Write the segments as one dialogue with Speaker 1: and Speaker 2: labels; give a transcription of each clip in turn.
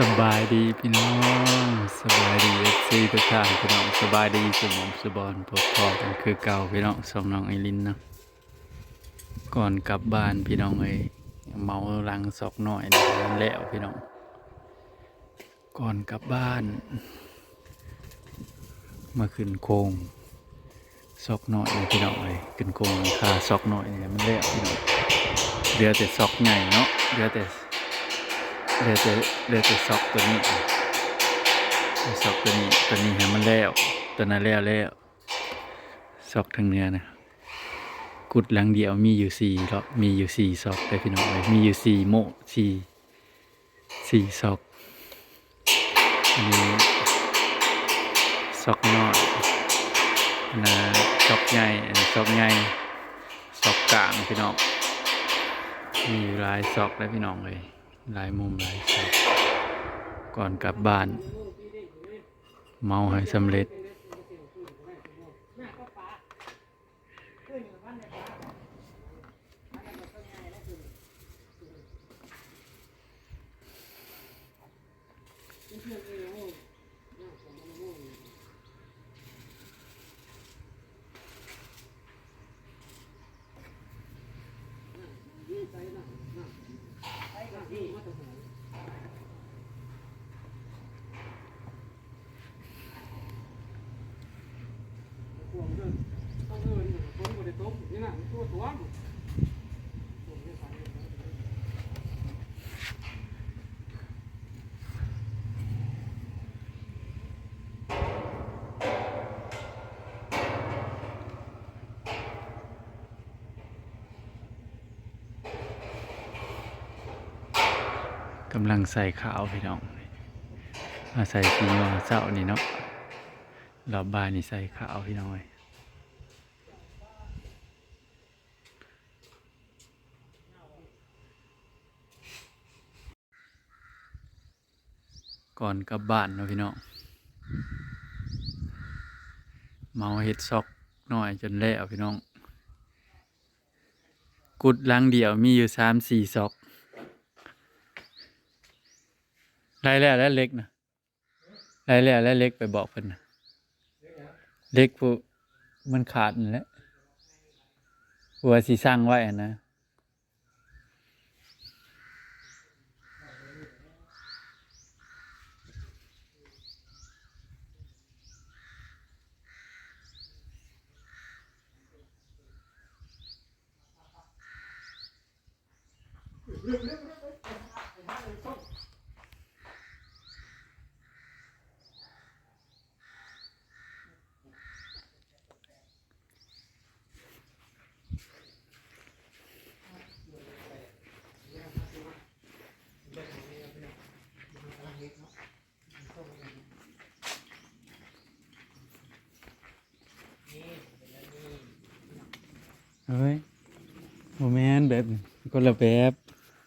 Speaker 1: สบายดีพี่น้องสบายดีเอฟซีทุกท่านพี่น้องสบายดีสมองสบอนพบพอกันคือเก่าพี่น้องสองน้องไอรินเนาะก่อนกลับบ้านพี่น้องเอ้ยเมาลังศอกหน่อยนะแล้วพี่น้อง ก่อนกลับบ้าน มาขึ้นโคงซอกหน่อยเลยพี่น้องเอ้ยขึ้นโคงคาซอกหน่อยเนี่ยมันแล้วพี่น้องเหลือแต่ซอกใหญ่เนาะเหลือแต่ เดี๋ยวจะเดี๋ยวจะซอกตัวนี้ซอกตัวนี้ตัวนี้ให้มันแล้วตัวนั้นแล้วแล้วซอกทางเนื้อนะกุดหลังเดียวมีอยู่สี่เลามีอยู่สี่ซอกได้พี่น้องเลยมีอยู่สี่โมสี่สี่ซอกอันนี้ซอกน้อยนะซอกใหญ่อันนี้ซอกใหญ่ซอกกลางพี่น้องมีอยู่หลายซอกได้พี่น้องเลย หลายมุมหลายช็อตก่อนกลับบ้าน เมาให้สำเร็จ はい、はい、は、 กำลังใส่ขาวพี่น้องมาใส่สีนวลเศร้านี่เนาะรอบบ้านนี่ใส่ขาวพี่น้อยก่อนกลับบ้านเนาะพี่น้องเมาเห็ดซอกหน่อยจนแล้วพี่น้อง กุดลังเดียวมีอยู่สามสี่ซอก รายแล้วและเล็กนะรายแล้วและเล็กไปบอกเพิ่นนะเล็กผู้มันขาดนั่นแหละหัวสีสร้างไว้อะนะเฮ้ยโมแมนแบบนี้คนละแบบ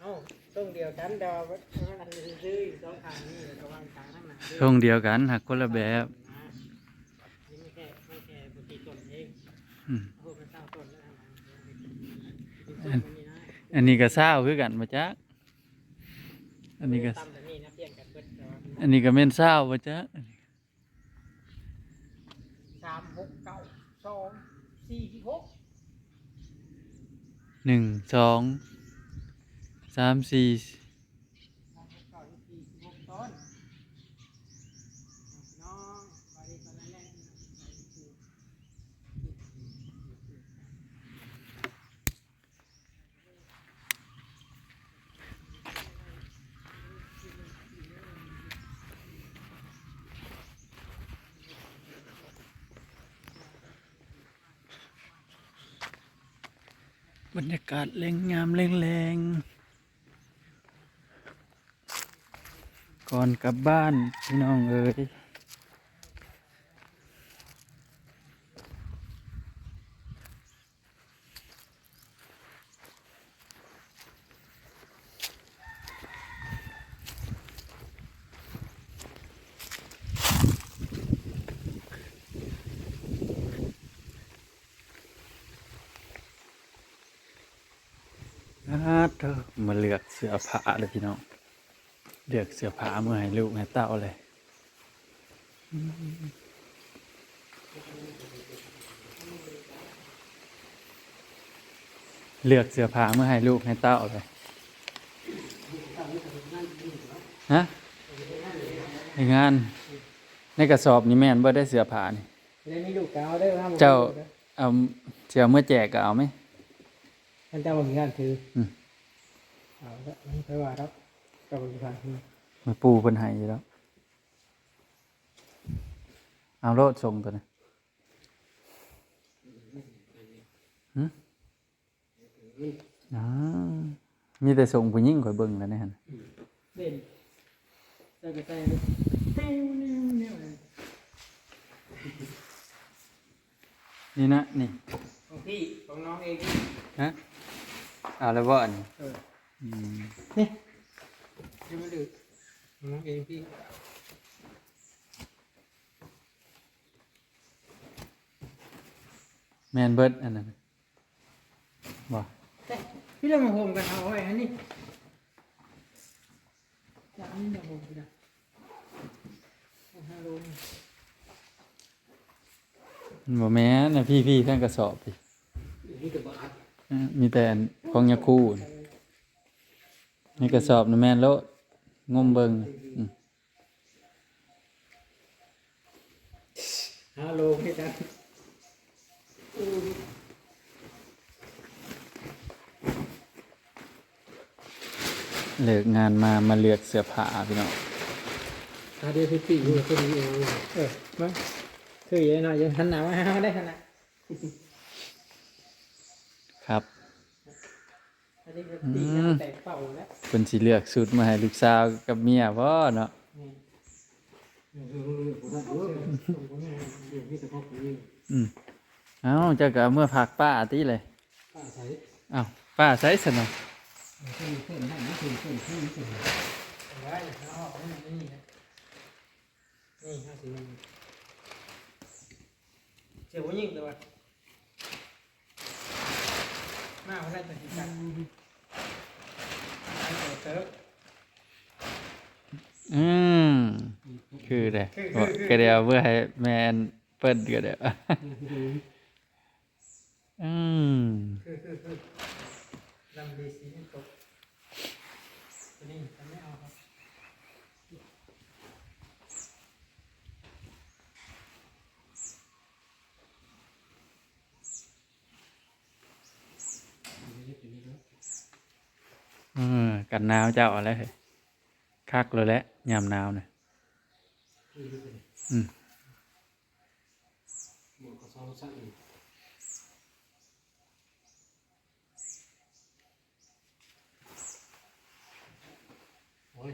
Speaker 2: เอ้าต้องเดียวกันดาวมันซื้ออยู่สองทางนี่ระวังทางข้างหน้าด้วย
Speaker 1: ทรงเดียวกันหักคนละแบบ
Speaker 2: นะนี่ไม่แค่ไม่แค่ปกติต้นเอง
Speaker 1: อืม
Speaker 2: พวกมันตั้งต้นแล้วนะต้นมันนี่นะ
Speaker 1: อันนี้ก็เศร้าคือกันมาจักอันนี้ก็
Speaker 2: ตั้มแต่นี่นะเพียงกันเบิดแต่ว่า
Speaker 1: อันนี้ก็แม่นเศร้ามาจัก
Speaker 2: สามหกเก้าสองสี่หก
Speaker 1: หนึ่งสองสามสี่า
Speaker 2: มหกเก้าสี่หกต้นน้องไปดีตอนนั้นแหละ
Speaker 1: บรรยากาศแรงงามแรงแรงก่อนกลับบ้านพี่น้องเอ้ย เธอมาเลือกเสื้อผ้าเลยพี่น้องเลือกเสื้อผ้าเมื่อให้ลูกให้เต้าเลยเลือกเสื้อผ้าเมื่อให้ลูกให้เต้าเลยฮะในงาน ในกระสอบนี่แม่นบ่ได้เสื้อผ้านี่
Speaker 2: เล่นนี่ลูกกาวได้ห้าม
Speaker 1: เจ้าเอาเสื้อเมื่อแจกก็เอาไหม
Speaker 2: ท่า นเจ้าบอกงานถืออ
Speaker 1: ม
Speaker 2: เอาละไม่ค่อยว่าครับเจ้าบอกงานถือ
Speaker 1: มาปูเพิ่นให้อยู่แล้ว เอาโลดส่งตัวนี้หึอ๋อมีแต่ส่งผู้หญิงข่อยเบิ่งแล้วเนี่ยหั่น
Speaker 2: เล่นเจ้าก็ใจเลยเต้วนิ้วนิ้วเลย
Speaker 1: นี่นะ นี่
Speaker 2: ของพี่ของน้องเอง
Speaker 1: ฮะ เอาแล้วบ่อันนี้
Speaker 2: เออ
Speaker 1: อืม
Speaker 2: นี่ยังไม่ดื้อของน้องเองพี่
Speaker 1: แม่นเบิดอันนั้นบ่
Speaker 2: เต้พี่เรามาโฮมกันเอาไว้ฮะนี่จะอันนี้มาโฮมกันนะเอาฮัลโหล
Speaker 1: มันบ่แม่นน่ะพี่ๆท่านกระสอบพี่
Speaker 2: นี่ก็บาท
Speaker 1: อ่า มีแต่อันของยาคูน่ะในกระสอบน่ะแม่นโลดงมเบิ่งอืม
Speaker 2: ฮัลโหลพี่จัน
Speaker 1: เลิกงานมามาเลือกเสื้อผ้าพี่น้อง
Speaker 2: ตาเดียวพี่ปีอยู่ตัวนี้เองเออมาคือยังหน่อยยังทันหนาวฮะได้ขนาด
Speaker 1: ครับ
Speaker 2: อันนี้ก็ตีกันแต่เป่าแล้ว
Speaker 1: เพิ่นสิเลือกชุดมาให้ลูกสาวกับเมียบ่เนาะอืมเอ้าเจ้าก็เอามื่อพักป้าติเลยเอ้าป้าใช้สนอง
Speaker 2: ไว้เอาออกนี่นี่นะนี่ห้าสิบเจ้าผู้หญิงตัวมา วันนั้นจะติดกันอันเปิดเติร์ฟ
Speaker 1: อืมคือเด้
Speaker 2: คือ
Speaker 1: บ่
Speaker 2: คือ
Speaker 1: ก็เดี๋ยวเมื่อให้แม่นเปิ้นก็เด้ออืม
Speaker 2: คือคือคือลำดีสีตกตัวนี้จะไม่เอาครับ
Speaker 1: เออกันหนาวเจ้าอาแล้วเฮ้ยคักเลยแหละยามหนาวน่ะอืม
Speaker 2: โอ้ย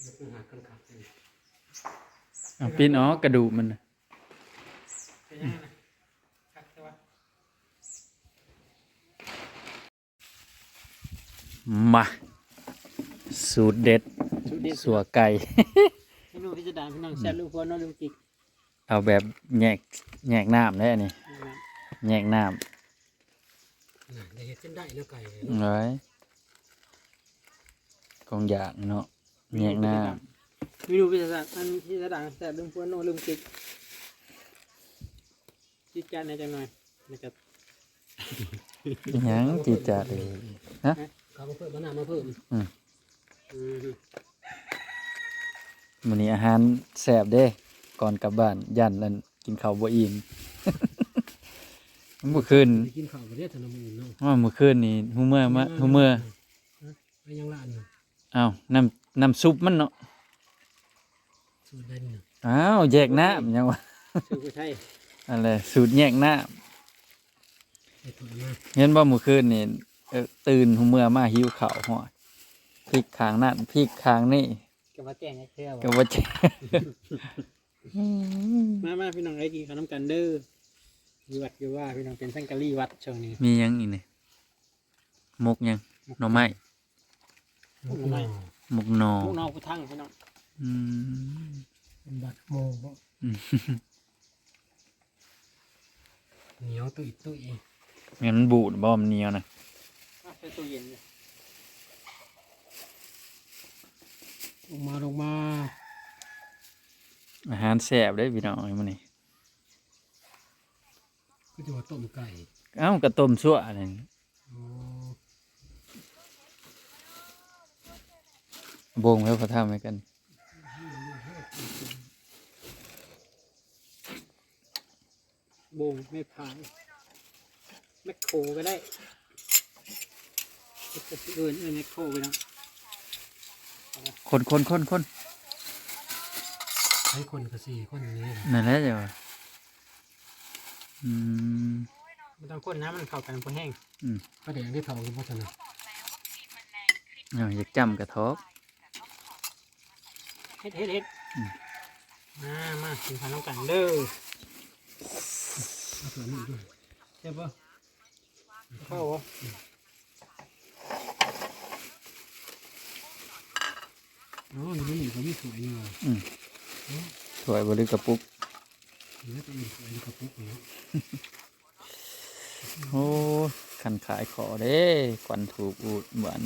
Speaker 2: เดี๋ยปหากัน
Speaker 1: อ๋อกระดูกมันนะ
Speaker 2: เป็นยังไงนะครับแต่ว่า
Speaker 1: มา สูตรเด็ด
Speaker 2: ชุดเด็ด
Speaker 1: สัวไก่
Speaker 2: ให้ดูพิจารณาพี่น้องแซ่บลูกพ่อน้องลูกจิก
Speaker 1: เอาแบบแยกแยกน้ำได้นี่แยกน้
Speaker 2: ได้เห็ดเส้นได้แล้วไก่ำ
Speaker 1: ร้อยกองอยากเนาะแยกน้
Speaker 2: ไม่ดูพิจารณาอันพิจารณาแซ่บลูกพ่อน้องลูกจิกจิกจานในจังหน่อยนะครับำ
Speaker 1: อิหยังจีดจัดเลยฮะ
Speaker 2: เขามาเพิ่มมะนาวมาเพิ่ม
Speaker 1: อืม
Speaker 2: อืม
Speaker 1: มื้อนี้อาหารแซ่บเด้ ก่อนกลับบ้านยันนั่นกินข้าวบ่อิ่ม เมื่อคืน
Speaker 2: ไปกินข้าวประเทศธนบุรีเนาะ
Speaker 1: ว่าเมื่อคืนนี่ฮูเมื่อมาฮูเมื่อ
Speaker 2: ไปยังละอันน่ะ
Speaker 1: อ้าวน้ำน้ำซุปมันเนาะ
Speaker 2: สูตรได้นี่นะ
Speaker 1: อ้าวแยกน้ำยังวะ
Speaker 2: สูตรผู้ไทย
Speaker 1: อะไรสูตรแยกน้
Speaker 2: ไอ้ตัวมาำ
Speaker 1: เห็นว่าเมื่อคืนนี่เอ่อ ตื่นฮูเมื่อมาหิวข้าวหอยพริกข้างนั่นพริกข้างนี่
Speaker 2: กับว่าแจ้งให้เชื่อ
Speaker 1: ก็
Speaker 2: ว่า
Speaker 1: ว่าจะ
Speaker 2: มามาพี่น้องไอ้กินขนมกันเด้ออยู่วัดอยู่ว่าพี่น้องเป็นสังกะรีวัดช่วงนี้
Speaker 1: มีหยังอีกนี่มกหยังหน่อไม้
Speaker 2: มุกน้อย
Speaker 1: มกหนอ
Speaker 2: มุกน้อยผู้ทั้งพี่น้อง
Speaker 1: อืม
Speaker 2: เป็นบัตรโมบ่
Speaker 1: อืม
Speaker 2: เหนียวตุยตุย
Speaker 1: งั้นมันบูดบ่มันเหนียวนะ
Speaker 2: ใส่ตู้เย็นเลยลงมาลงมา
Speaker 1: อาหารแซ่บเด้อพี่น้องไอ้มื้อนี้
Speaker 2: ก็จะว่าต้มไก่
Speaker 1: เอ้ากระต้มซั่วนี่
Speaker 2: โอ้
Speaker 1: โบงแล้วพระทำให้กัน
Speaker 2: โบงไม่พายแมคโครก็ได้ เอินเอินแมคโครไปนะ
Speaker 1: คนคนคนคน
Speaker 2: ใช้คนก็สี่คนนี้
Speaker 1: นั่นแหละจ้ะอืม
Speaker 2: ไม่ต้องคนน้ำมันเข้ากันพอแห้ง
Speaker 1: อืม
Speaker 2: ก็แดงที่เผาคือพัฒนา
Speaker 1: เอาอยากจำกระทบ
Speaker 2: เฮ็ดเฮ็ดเฮ็ด
Speaker 1: อืมา
Speaker 2: มาถึงพันต้องกันเด้อเอาตัวนี้ด้วยใช่ปะเข้าวะ อ๋ออยู่นี่ก็มีสวยอยู่
Speaker 1: อืมถวยบริกระปุก
Speaker 2: เนื้อตัวนี้สวยอยู่กระปุกเนาะ
Speaker 1: โอ้ขันขายขอเด้ควันถูกอูดเหมือน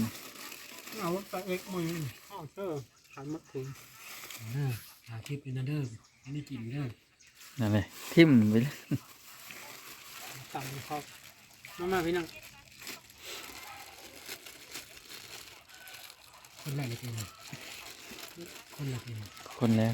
Speaker 2: เอาปลาเอ็กมืออ้าวเออขันมะขุนเด้อหาคลิปเป็นนะเด้ออันนี้กินเด้อ
Speaker 1: นั่นเลยทิ่มไปเลย
Speaker 2: สั่งครับมามาพี่น้องคนแรกเลยเป็น คนแล้
Speaker 1: ว